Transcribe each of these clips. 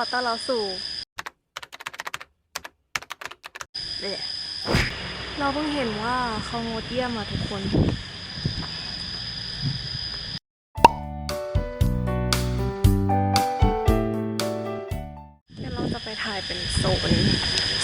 อต้อนรับสู่เดี๋ยเราเพิ่งเห็นว่าเขางดเยี่ยมอะทุกคนเดี๋ยวเราจะไปถ่ายเป็นโซน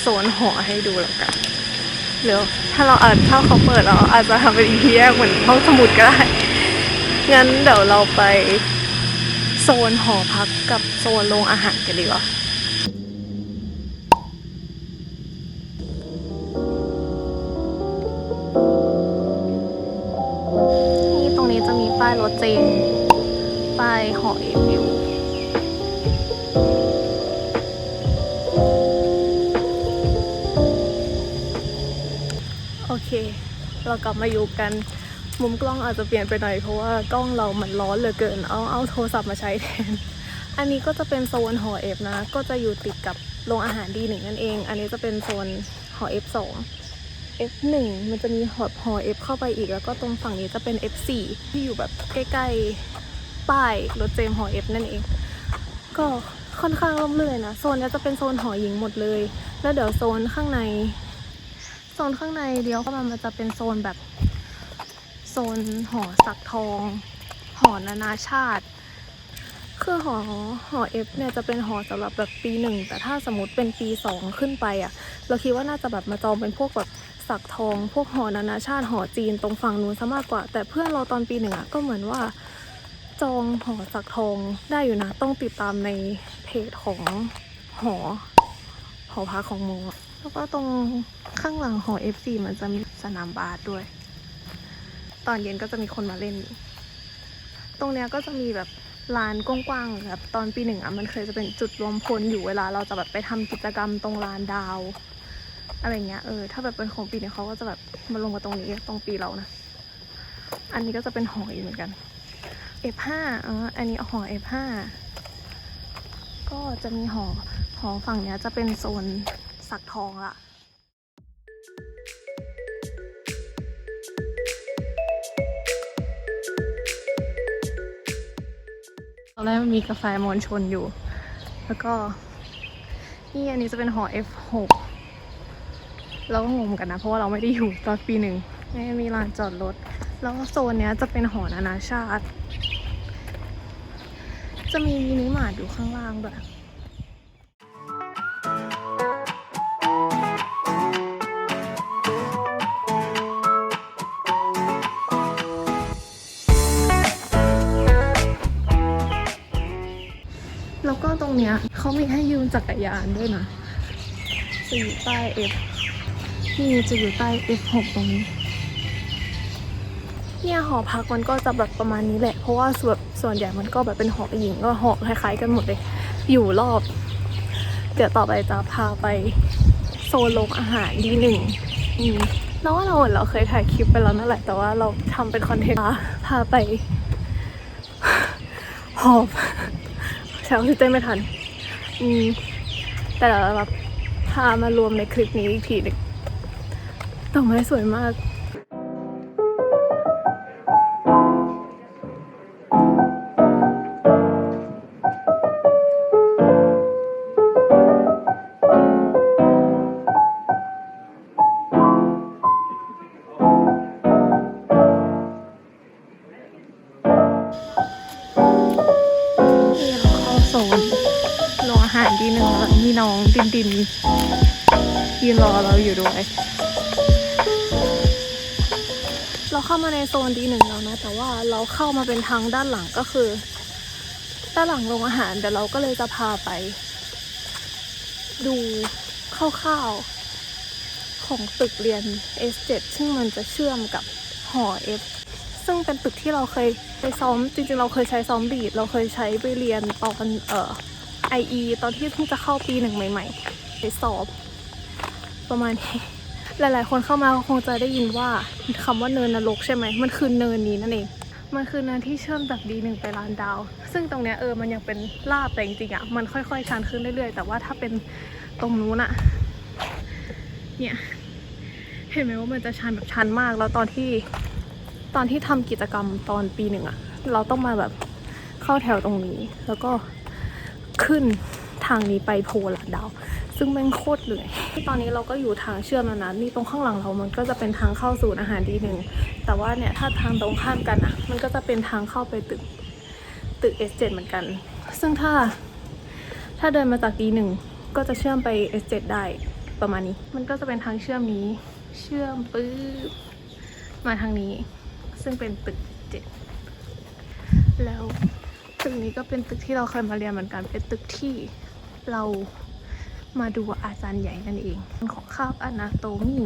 โซนหอให้ดูแล้วกันหรือถ้าเราอาจถ้าเขาเปิดเราอาจจะทำเป็นอีพีแยกเหมือนห้องสมุดก็ได้ งั้นเดี๋ยวเราไป โซนหอพักกับโซนโรงอาหารกันดีกว่านี่ตรงนี้จะมีป้ายรถเจนป้ายหอเอฟิวโอเค เรากลับมาอยู่กัน มุมกล้องอาจจะเปลี่ยนไปหน่อยเพราะว่ากล้องเรามันร้อนเหลือเกิน เอาเอาโทรศัพท์มาใช้แทน อันนี้ก็จะเป็นโซนหอเอฟนะ ก็จะอยู่ติดกับโรงอาหารดีหนึ่งนั่นเอง อันนี้จะเป็นโซนหอเอฟสอง F1 มันจะมีหอหอ F เข้าไปอีก แล้วก็ตรงฝั่งนี้จะเป็น F4 ที่อยู่แบบใกล้ๆป้ายรถเจมหอ F นั่นเอง ก็ค่อนข้างร่มรื่นนะโซนนี้จะเป็นโซนหอหญิงหมดเลย แล้วเดี๋ยวโซนข้างใน โซนข้างในเดียวเข้ามามันจะเป็นโซนแบบ โซนหอสักทอง หอนานาชาติ คือหอหอเอฟเนี่ยจะเป็นหอสำหรับแบบปีหนึ่งแต่ถ้าสมมติเป็นปีสองขึ้นไปอะ่ะ เราคิดว่าน่าจะแบบมาจองเป็นพวกแบบสักทอง พวกหอนานาชาติหอจีนตรงฝั่งนู้นซะมากกว่า แต่เพื่อนเราตอนปีหนึ่งอะ่ะก็เหมือนว่าจองหอสักทองได้อยู่นะ ต้องติดตามในเพจของหอหอพักของโมอะแล้วก็ตรงข้างหลังหอ F4 มันจะมีสนามบาสด้วย ตอนเย็นก็จะมีคนมาเล่น ตรงเนี้ยก็จะมีแบบลานกว้างๆแบบตอนปีหนึ่งอะมันเคยจะเป็นจุดรวมพลอยู่เวลาเราจะแบบไปทำกิจกรรมตรงลานดาว อะไรเงี้ยเออถ้าแบบเป็นของปีเนี่ยเขาก็จะแบบมาลงมาตรงนี้ตรงปีเรานะ อันนี้ก็จะเป็นหออีกเหมือนกัน F5 อ๋ออันนี้หอ F5 ก็จะมีหอหอฝั่งเนี้ยจะเป็นโซนสักทองละ อนแรกมันมีกาแฟมอนชนอยู่ แล้วก็ นี่อันนี้จะเป็นหอ F6 เราก็งงกันนะ เพราะว่าเราไม่ได้อยู่ตอนปีหนึ่งไม่มีลานจอดรถ แล้วโซนเนี้ยจะเป็นหอนานาชาติ จะมีมินิมาร์ทอยู่ข้างล่างด้วย รงเนี้ยเขามีให้ยืมจักรยานด้วยนะจะอยู่ใต้ F นี่จะอยู่ใต้ F6 ตรงนี้ เนี่ยหอพักมันก็จะแบบประมาณนี้แหละ เพราะว่าส่วนส่วนใหญ่มันก็แบบเป็นหอหญิงก็หอคล้ายๆกันหมดเลย อยู่รอบ เดี๋ยวต่อไปจะพาไปโซนโรงอาหารดีหนึ่งอืมเราว่าเราเหมือนเราเคยถ่ายคลิปไปแล้วนั่นแหละ แต่ว่าเราทำเป็นคอนเทนต์พาไป หอบ ช้ออกซิเจนไม่ทัน อืม แต่เราแบบพามารวมในคลิปนี้อีกทีหนึงดอกไม้สวยมาก ยืนรอเราอยู่ด้วย เราเข้ามาในโซนดีหนึ่งแล้วนะ แต่ว่าเราเข้ามาเป็นทางด้านหลังก็คือ ด้านหลังโรงอาหารเดี๋ยวเราก็เลยจะพาไป ดูคร่าวๆของตึกเรียน S7 ซึ่งมันจะเชื่อมกับหอ F ซึ่งเป็นตึกที่เราเคยไปซ้อมจริงๆ เราเคยใช้ซ้อมบีดเราเคยใช้ไปเรียนตอนเอ่อ IE ตอนที่เพิ่งจะเข้าปีหนึ่งใหม่ ๆ ไปสอบ ประมาณนี้หลาย ๆ คนเข้ามาก็คงจะได้ยินว่าคำว่าเนินนรกใช่ไหมมันคือเนินนี้นั่นเองมันคือเนินที่เชื่อมจากดีหนึ่งไปลานดาว ซึ่งตรงเนี้ยเออมันยังเป็นลาบแต่จริงๆอะมันค่อยๆชันขึ้นเรื่อยๆ แต่ว่าถ้าเป็นตรงนู้นอะเนี่ยเห็นไหมว่ามันจะชันแบบชันมาก แล้วตอนที่ตอนที่ทำกิจกรรมตอนปีหนึ่งอะเราต้องมาแบบเข้าแถวตรงนี้ แล้วก็ขึ้นทางนี้ไปโพลัดดาว ซึ่งแม่งโคตรเหนื่อยตอนนี้เราก็อยู่ทางเชื่อมแล้วนะนี่ตรงข้างหลังเรามันก็จะเป็นทางเข้าศูนย์อาหารดีหนึ่งแต่ว่าเนี่ยถ้าทางตรงข้ามกันอะ มันก็จะเป็นทางเข้าไปตึกตึก S7 เหมือนกัน ซึ่งถ้าถ้าเดินมาจากดีหนึ่งก็จะเชื่อมไป S7 ได้ประมาณนี้ มันก็จะเป็นทางเชื่อมนี้ เชื่อมปื๊บมาทางนี้ ซึ่งเป็นตึก7แล้วตึกนี้ก็เป็นตึกที่เราเคยมาเรียนเหมือนกันเป็นตึกที่เรา มาดูอาจารย์ใหญ่นั่นเอง ของคาบอนาโตมี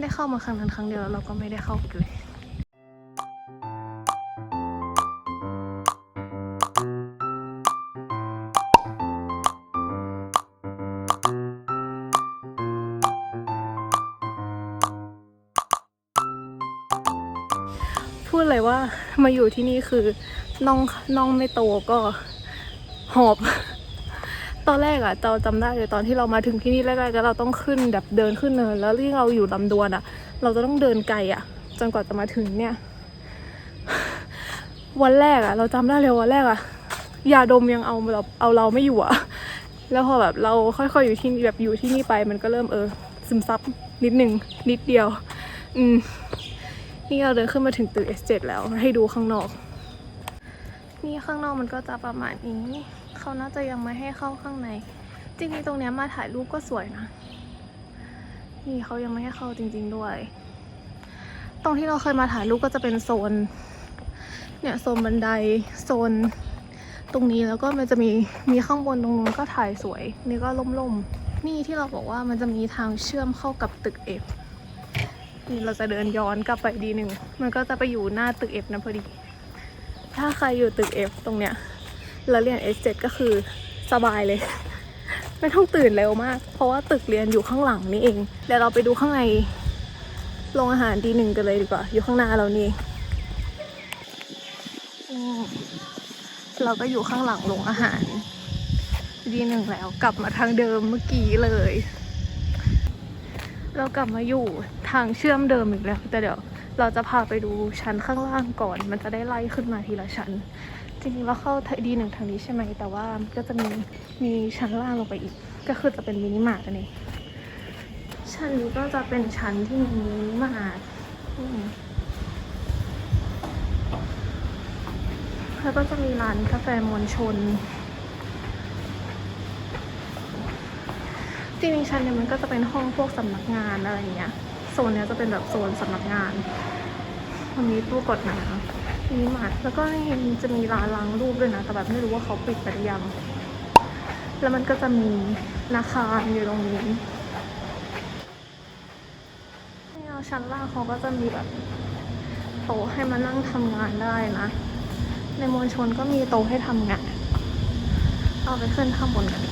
ได้เข้ามาครั้งนั้นครั้งเดียวแล้วเราก็ไม่ได้เข้าอีกเลยพูดเลยว่ามาอยู่ที่นี่คือน้องน้องไม่โตก็หอบ ตอนแรกอะเราจำได้เลยตอนที่เรามาถึงที่นี่แรกๆก็เราต้องขึ้นแบบเดินขึ้นเนินแล้วที่เราอยู่ลำดวนอะเราจะต้องเดินไกลอะจนกว่าจะมาถึงเนี่ย วันแรกอะเราจำได้เลยวันแรกอะยาดมยังเอาแบบเอาเราไม่อยู่อะแล้วพอแบบเราค่อยๆอยู่ที่นี่แบบอยู่ที่นี่ไปมันก็เริ่มเออ ซึมซับนิดหนึ่งนิดเดียว อืมนี่เราเดินขึ้นมาถึงตึก S7 แล้วให้ดูข้างนอก นี่ข้างนอกมันก็จะประมาณนี้ เขาน่าจะยังไม่ให้เข้าข้างใน จริงๆตรงเนี้ยมาถ่ายรูปก็สวยนะ นี่เขายังไม่ให้เข้าจริง ๆด้วย ตรงที่เราเคยมาถ่ายรูปก็จะเป็นโซน เนี่ยโซนบันไดโซน ตรงนี้แล้วก็มันจะมีมีข้างบนตรงนู้นก็ถ่ายสวย นี่ก็ล่มๆ นี่ที่เราบอกว่ามันจะมีทางเชื่อมเข้ากับตึก F นี่เราจะเดินย้อนกลับไปดีหนึ่ง มันก็จะไปอยู่หน้าตึก F นะพอดี ถ้าใครอยู่ตึก F ตรงเนี้ย แล้วเรียน S7 ก็คือสบายเลย ไม่ต้องตื่นเร็วมาก เพราะว่าตึกเรียนอยู่ข้างหลังนี่เองเดี๋ยวเราไปดูข้างในโรงอาหารดีหนึ่งกันเลยดีกว่า อยู่ข้างหน้าเรานี่เราก็อยู่ข้างหลังโรงอาหารดีหนึ่งแล้วกลับมาทางเดิมเมื่อกี้เลย เรากลับมาอยู่ทางเชื่อมเดิมอีกแล้วแต่เดี๋ยวเราจะพาไปดูชั้นข้างล่างก่อน มันจะได้ไล่ขึ้นมาทีละชั้น จริงๆเราเข้าดีหนึ่งทางนี้ใช่ไหมแต่ว่าก็จะมีมีชั้นล่างลงไปอีก ก็คือจะเป็นมินิมาร์ทอันนี้ชั้นนี้ก็จะเป็นชั้นที่มีมินิมาร์ทแล้วก็จะมีร้านกาแฟมวลชนจริงๆชั้นเนี่ยมันก็จะเป็นห้องพวกสำนักงานอะไรอย่างเงี้ยโซนเนี้ยจะเป็นแบบโซนสำนักงานมันมีตู้กดน้ำ มีหมัดแล้วก็นี่จะมีร้านล้างรูปด้วยนะ แต่แบบไม่รู้ว่าเขาปิดไปหรือยัง แล้วมันก็จะมีนาคารอยู่ตรงนี้นี่เอาชั้นล่างเขาก็จะมีแบบโต๊ะให้มานั่งทำงานได้นะ ในมวลชนก็มีโต๊ะให้ทำงาน เอาไปขึ้นข้างบนกัน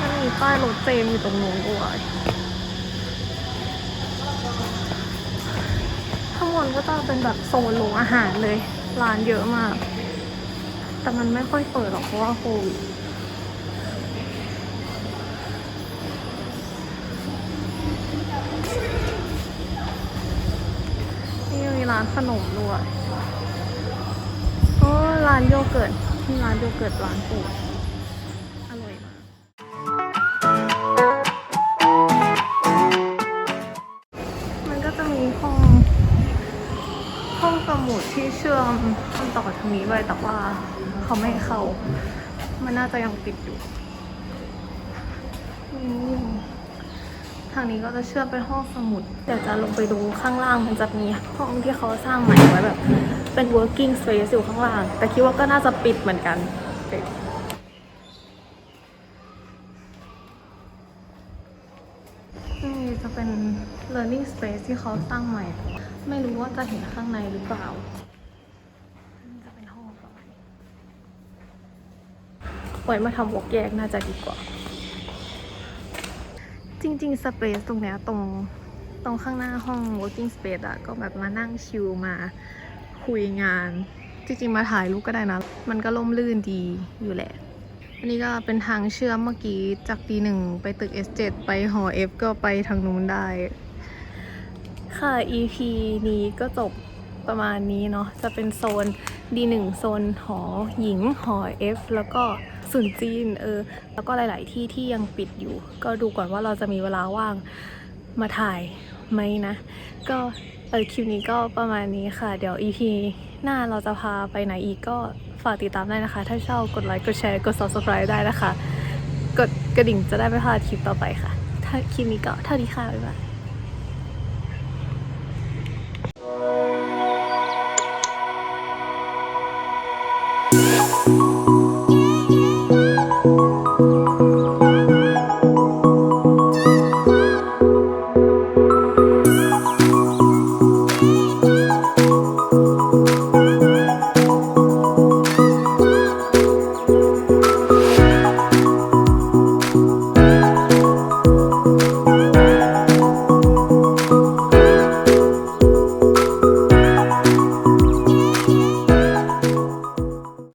มันมีป้ายรถเจมอยู่ตรงนู้นด้วย ข้างบนก็จะเป็นแบบโซนโรงอาหารเลย ร้านเยอะมาก แต่มันไม่ค่อยเปิดหรอกเพราะว่าโควิดนี่มีร้านขนมด้วยโอ้ร้านโยเกิร์ตมีร้านโยเกิร์ตร้านปูด สมุดที่เชื่อมต่อทางนี้ไว้แต่ว่าเขาไม่เข้า มันน่าจะยังปิดอยู่ ทางนี้ก็จะเชื่อมเป็นห้องสมุด เดี๋ยวจะลงไปดูข้างล่างมันจะมีห้องที่เขาสร้างใหม่ไว้แบบ เป็น working space อยู่ข้างล่าง แต่คิดว่าก็น่าจะปิดเหมือนกันปิดจะเป็น learning space ที่เขาสร้างใหม่ ไม่รู้ว่าจะเห็นข้างในหรือเปล่านี่จะเป็นห้องประมาณนี้ไว้มาทำวกแยกน่าจะดีกว่า จริงๆ space ตรงเนี้ยตรงตรงข้างหน้าห้อง working space อะก็แบบมานั่งชิลมาคุยงาน จริงๆ มาถ่ายรูปก็ได้นะ มันก็ล่มลื่นดีอยู่แหละ อันนี้ก็เป็นทางเชื่อมเมื่อกี้จากตีหนึ่งไปตึก S7 ไปหอ F ก็ไปทางนู้นได้ ค่ะ EP นี้ก็จบประมาณนี้เนาะจะเป็นโซน D1 โซนหอหญิงหอ F แล้วก็ศูนจีนเออแล้วก็หลาย ๆ ที่ที่ยังปิดอยู่ ก็ดูก่อนว่าเราจะมีเวลาว่างมาถ่ายไหมนะ ก็เออคลิปนี้ก็ประมาณนี้ค่ะ เดี๋ยว EP หน้าเราจะพาไปไหนอีกก็ฝากติดตามได้นะคะ ถ้าชอบกดไลค์กดแชร์กด subscribe ได้นะคะ กดกระดิ่งจะได้ไม่พลาดคลิปต่อไปค่ะ ถ้าคลิปนี้ก็เท่านี้ค่ะบ๊ายบาย